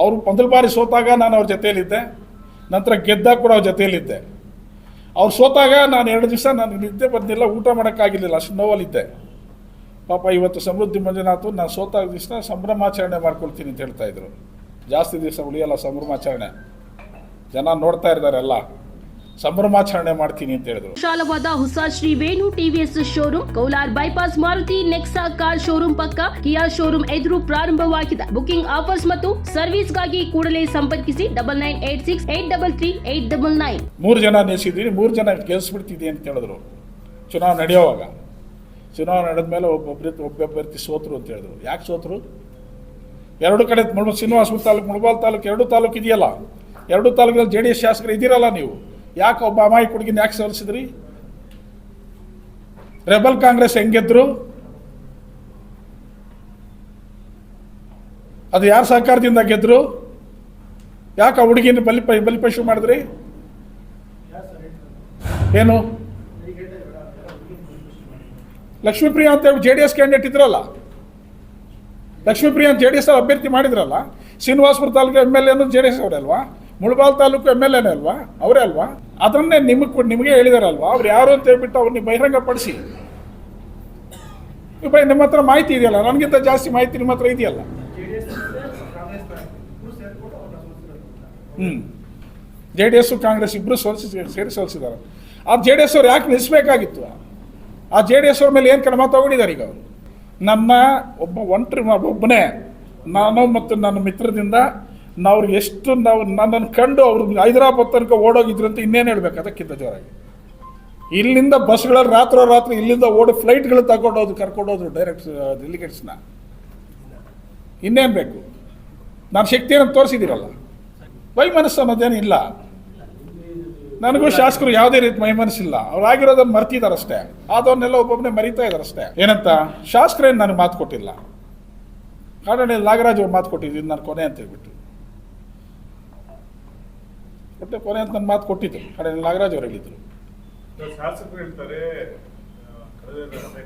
ಅವರು ಮೊದಲ ಬಾರಿ ಸೋತಾಗ ನಾನು ಅವ್ರ ಜೊತೆಯಲ್ಲಿದ್ದೆ. ನಂತರ ಗೆದ್ದಾಗ ಕೂಡ ಅವ್ರ ಜೊತೆಯಲ್ಲಿದ್ದೆ. ಅವ್ರು ಸೋತಾಗ ನಾನು ಎರಡು ದಿವಸ ನಾನು ನಿದ್ದೆ ಬಂದಿಲ್ಲ, ಊಟ ಮಾಡೋಕ್ಕಾಗಿರಲಿಲ್ಲ, ಅಷ್ಟು ನೋವಲ್ಲಿದ್ದೆ. ಪಾಪ ಇವತ್ತು ಸಮೃದ್ಧಿ ಮಂಜುನಾಥ್ ನಾನು ಸೋತಾಗ ದಿವಸ ಸಂಭ್ರಮಾಚರಣೆ ಮಾಡ್ಕೊಳ್ತೀನಿ ಅಂತ ಹೇಳ್ತಾ ಇದ್ರು. ಜಾಸ್ತಿ ದಿವಸ ಉಳಿಯಲ್ಲ ಸಂಭ್ರಮಾಚರಣೆ. ಜನ ನೋಡ್ತಾ ಇದ್ದಾರೆ ಎಲ್ಲ. ಸಂಭ್ರಮಾಚರಣೆ ಮಾಡ್ತೀನಿ ಅಂತ ಹೇಳಿದ್ರು. ವಿಶಾಲವಾದ ಹೊಸ Shri Venu TVS showroom Kolar bypass Maruti Nexa car showroom ಪಕ್ಕ ಕಿಯಾ ಶೋರೂಮ್ ಎದುರು ಪ್ರಾರಂಭವಾಗಿದೆ. ಬುಕಿಂಗ್ ಆಫರ್ಸ್ ಮತ್ತು ಸರ್ವಿಸ್ಗಾಗಿ ಕೂಡಲೇ ಸಂಪರ್ಕಿಸಿ double nine eight six eight double three eight double nine ಮೂರು ಜನ ನಿಲ್ಲಿಸಿದ್ದೀನಿ ಮೂರು ಜನ ಗೆಲ್ಲಿಸ್ಬಿಡ್ತಿದ್ದೆ ಅಂತ ಹೇಳಿದ್ರು. ಚುನಾವಣೆ ನಡೆಯೋವಾಗ. ಚುನಾವಣೆ ನಡೆದ ಮೇಲೆ ಒಬ್ಬೊಬ್ಬರಿ ಒಬ್ಬ ಅಭ್ಯರ್ಥಿ ಸೋತರು ಅಂತ ಹೇಳಿದ್ರು. ಯಾಕೆ ಸೋತರು? ಎರಡು ಕಡೆ ಮುಳು ಶ್ರೀನಿವಾಸಪುರ ತಾಲೂಕು ಮುಳಬಾಲ್ ತಾಲೂಕು ಎರಡು ತಾಲೂಕು ಇದೆಯಲ್ಲ. ಎರಡು ತಾಲೂಕಿನಲ್ಲಿ ಜೆ ಡಿ ಎಸ್ ಶಾಸಕರು ಇದ್ದೀರಲ್ಲ ನೀವು. ಯಾಕೆ ಒಬ್ಬ ಅಮಾಯಿ ಹುಡುಗಿನ ಯಾಕೆ ಸೋಲಿಸಿದ್ರಿ? ರೆಬಲ್ ಕಾಂಗ್ರೆಸ್ ಹೆಂಗೆದ್ರು ಅದು ಯಾರ ಸಹಕಾರದಿಂದ ಗೆದ್ರು? ಯಾಕೆ ಆ ಹುಡುಗಿನ ಬಲಿಪ ಬಲಿಪಶು ಮಾಡಿದ್ರಿ? ಏನು? ಲಕ್ಷ್ಮೀಪ್ರಿಯ ಅಂತ ಜೆ ಡಿ ಎಸ್ ಕ್ಯಾಂಡಿಡೇಟ್ ಇದ್ರಲ್ಲ? ಲಕ್ಷ್ಮೀಪ್ರಿಯ ಅಂತ ಜೆ ಡಿ ಎಸ್ ಅಭ್ಯರ್ಥಿ ಮಾಡಿದ್ರಲ್ಲ? ಶ್ರೀನಿವಾಸಪುರ ತಾಲೂಕು ಎಂ ಎಲ್ ಎನು ಜೆ ಡಿ ಎಸ್ ಅವರಲ್ವಾ ಮುಳಬಾಲ್ ತಾಲೂಕು ಎಂ ಎಲ್ ಎನೇ ಅಲ್ವಾ? ಅವರೇ ಅಲ್ವಾ? ಅದನ್ನೇ ನಿಮಗೆ ನಿಮಗೆ ಹೇಳಿದಾರಲ್ವಾ? ಅವ್ರು ಯಾರು ಅಂತ ಹೇಳ್ಬಿಟ್ಟು ಅವ್ರನ್ನ ಬಹಿರಂಗಪಡಿಸಿ. ಬೈ ನಿಮ್ಮ ಹತ್ರ ಮಾಹಿತಿ ಇದೆಯಲ್ಲ? ನನಗಿಂತ ಜಾಸ್ತಿ ಮಾಹಿತಿ ನಿಮ್ಮ ಹತ್ರ ಇದೆಯಲ್ಲ? ಹ್ಞೂ ಜೆ ಡಿ ಎಸ್ ಕಾಂಗ್ರೆಸ್ ಇಬ್ಬರು ಸೋಲಿಸಿ ಸೇರಿ ಸೋಲಿಸಿದ್ದಾರೆ. ಆ ಜೆ ಡಿ ಎಸ್ ಅವ್ರು ಯಾಕೆ ನಿಲ್ಲಿಸಬೇಕಾಗಿತ್ತು ಆ ಜೆ ಡಿ ಎಸ್ ಅವ್ರ ಮೇಲೆ ಏನು ಕ್ರಮ ತಗೊಂಡಿದ್ದಾರೆ ಈಗ ಅವರು? ನನ್ನ ಒಬ್ಬ ಒಂಟ್ರಿ ಒಬ್ಬನೇ ನಾನು ಮತ್ತು ನನ್ನ ಮಿತ್ರದಿಂದ ನಾವು ಎಷ್ಟು ನಾವು ನನ್ನನ್ನು ಕಂಡು ಅವರು ಹೈದರಾಬಾದ್ ತನಕ ಓಡೋಗಿದ್ರು ಅಂತ ಇನ್ನೇನು ಹೇಳ್ಬೇಕು? ಅದಕ್ಕಿಂತ ಜೋರಾಗಿ. ಇಲ್ಲಿಂದ ಬಸ್ಗಳಲ್ಲಿ ರಾತ್ರೋ ರಾತ್ರಿ ಇಲ್ಲಿಂದ ಓಡಿ ಫ್ಲೈಟ್ಗಳು ತಗೊಂಡೋದು ಕರ್ಕೊಂಡೋದ್ರು ಡೈರೆಕ್ಟ್ ಡೆಲಿಗೇಟ್ಸ್ನ ಇನ್ನೇನು ಬೇಕು? ನಾನು ಶಕ್ತಿ ಶಕ್ತಿಯನ್ನು ತೋರಿಸಿದ್ದೀರಲ್ಲ. ವೈಮನಸ್ಸು ಅನ್ನೋದೇನಿಲ್ಲ ನನಗೂ ಶಾಸಕರು ಯಾವುದೇ ರೀತಿ ಮೈಮನಸ್ಸಿಲ್ಲ ಅವ್ರು ಆಗಿರೋದನ್ನ ಮರ್ತಿದ್ದಾರೆ ಅಷ್ಟೇ. ಒಬ್ಬೊಬ್ಬನೇ ಮರಿತಾ ಇದ್ದಾರಷ್ಟೇ ಏನಂತ? ಶಾಸಕರೇನು ನನಗೆ ಮಾತು ಕೊಟ್ಟಿಲ್ಲ. ಕಾರಣ ನಾಗರಾಜ್ ಅವ್ರು ಮಾತು ಕೊಟ್ಟಿದ್ದೀನಿ ನಾನು ಕೊನೆ ಅಂತ ಹೇಳ್ಬಿಟ್ಟು. ಕೊಟ್ಟೆ ಕೊನೆ ಅಂತ ನನ್ನ ಮಾತು ಕೊಟ್ಟಿದ್ದು ಕಡೆ ನಾಗರಾಜ್ ಅವರು ಹೇಳಿದ್ರು. ಶಾಸಕರು ಹೇಳ್ತಾರೆ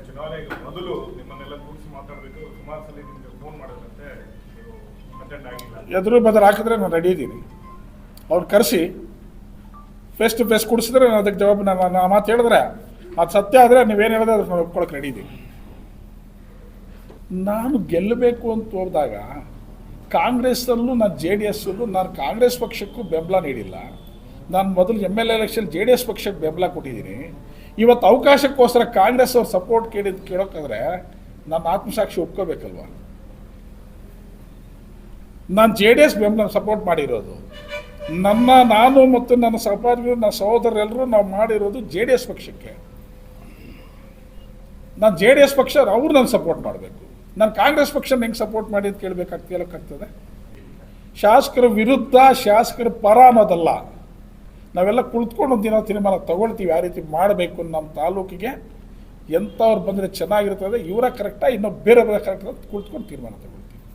ಚುನಾವಣೆ ಮೊದಲು ನಿಮ್ಮನ್ನೆಲ್ಲ ಕೂರಿಸಿ ಮಾತಾಡಬೇಕು. ಸುಮಾರು ಸಲ ನಿಮ್ಗೆ ಫೋನ್ ಮಾಡಿದ್ರಂತೆ. ನೀವು ಅಟೆಂಡ್ ಆಗಿಲ್ಲ. ಎದುರು ಬದಲು ಹಾಕಿದ್ರೆ ನಾನು ರೆಡಿ ಇದ್ದೀನಿ. ಅವ್ರು ಕರೆಸಿ ಫೇಸ್ ಟು ಫೇಸ್ ಕೊಡಿಸಿದ್ರೆ ನಾನು ಅದಕ್ಕೆ ಜವಾಬ್ ನಾನು ನಾನು ಆ ಮಾತು ಹೇಳಿದ್ರೆ ಅದು ಸತ್ಯ ಆದರೆ ನೀವೇನು ಹೇಳಿದ್ರೆ ಅದಕ್ಕೆ ನಾನು ಒಪ್ಕೊಳಕ್ಕೆ ರೆಡಿ ಇದ್ದೀನಿ. ನಾನು ಗೆಲ್ಲಬೇಕು ಅಂತ ಹೋದಾಗ ಕಾಂಗ್ರೆಸ್ಸಲ್ಲೂ ನಾನು ಜೆ ಡಿ ಎಸ್ಸಲ್ಲೂ ನಾನು ಕಾಂಗ್ರೆಸ್ ಪಕ್ಷಕ್ಕೂ ಬೆಂಬಲ ನೀಡಿಲ್ಲ. ನಾನು ಮೊದಲು M L election J D S ಪಕ್ಷಕ್ಕೆ ಬೆಂಬಲ ಕೊಟ್ಟಿದ್ದೀನಿ. ಇವತ್ತು ಅವಕಾಶಕ್ಕೋಸ್ಕರ ಕಾಂಗ್ರೆಸ್ ಅವ್ರ ಸಪೋರ್ಟ್ ಕೇಳಿದ್ ಕೇಳೋಕ್ಕಾದ್ರೆ ನನ್ನ ಆತ್ಮಸಾಕ್ಷಿ ಒಪ್ಕೋಬೇಕಲ್ವ? ನಾನು ಜೆ ಡಿ ಎಸ್ ಬೆಂಬಲ ಸಪೋರ್ಟ್ ಮಾಡಿರೋದು. ನನ್ನ, ನಾನು ಮತ್ತು ನನ್ನ ಸಹಪಾಠಿಗಳು ನನ್ನ ಸಹೋದರರೆಲ್ಲರೂ ನಾವು ಮಾಡಿರೋದು ಜೆ ಡಿ ಎಸ್ ಪಕ್ಷಕ್ಕೆ. ನಾನು ಜೆ ಡಿ ಎಸ್ ಪಕ್ಷ ಅವ್ರು ನಾನು ಸಪೋರ್ಟ್ ಮಾಡಬೇಕು. ನಾನು ಕಾಂಗ್ರೆಸ್ ಪಕ್ಷನ ಹೆಂಗೆ ಸಪೋರ್ಟ್ ಮಾಡಿ ಅಂತ ಕೇಳಬೇಕಾಗ್ತ ಕೇಳೋಕ್ಕಾಗ್ತದೆ. ಶಾಸಕರ ವಿರುದ್ಧ ಶಾಸಕರ ಪರ ಅನ್ನೋದಲ್ಲ. ನಾವೆಲ್ಲ ಕುಳಿತುಕೊಂಡು ದಿನ ತೀರ್ಮಾನ ತಗೊಳ್ತೀವಿ ಯಾವ ರೀತಿ ಮಾಡಬೇಕು ನಮ್ಮ ತಾಲೂಕಿಗೆ ಎಂಥವ್ರು ಬಂದರೆ ಚೆನ್ನಾಗಿರ್ತದೆ, ಇವರ ಕರೆಕ್ಟಾ ಇನ್ನೊಬ್ಬ ಬೇರೆ ಕರೆಕ್ಟ್ ಅಂತ ಕುಳಿತುಕೊಂಡು ತೀರ್ಮಾನ ತಗೊಳ್ತೀವಿ.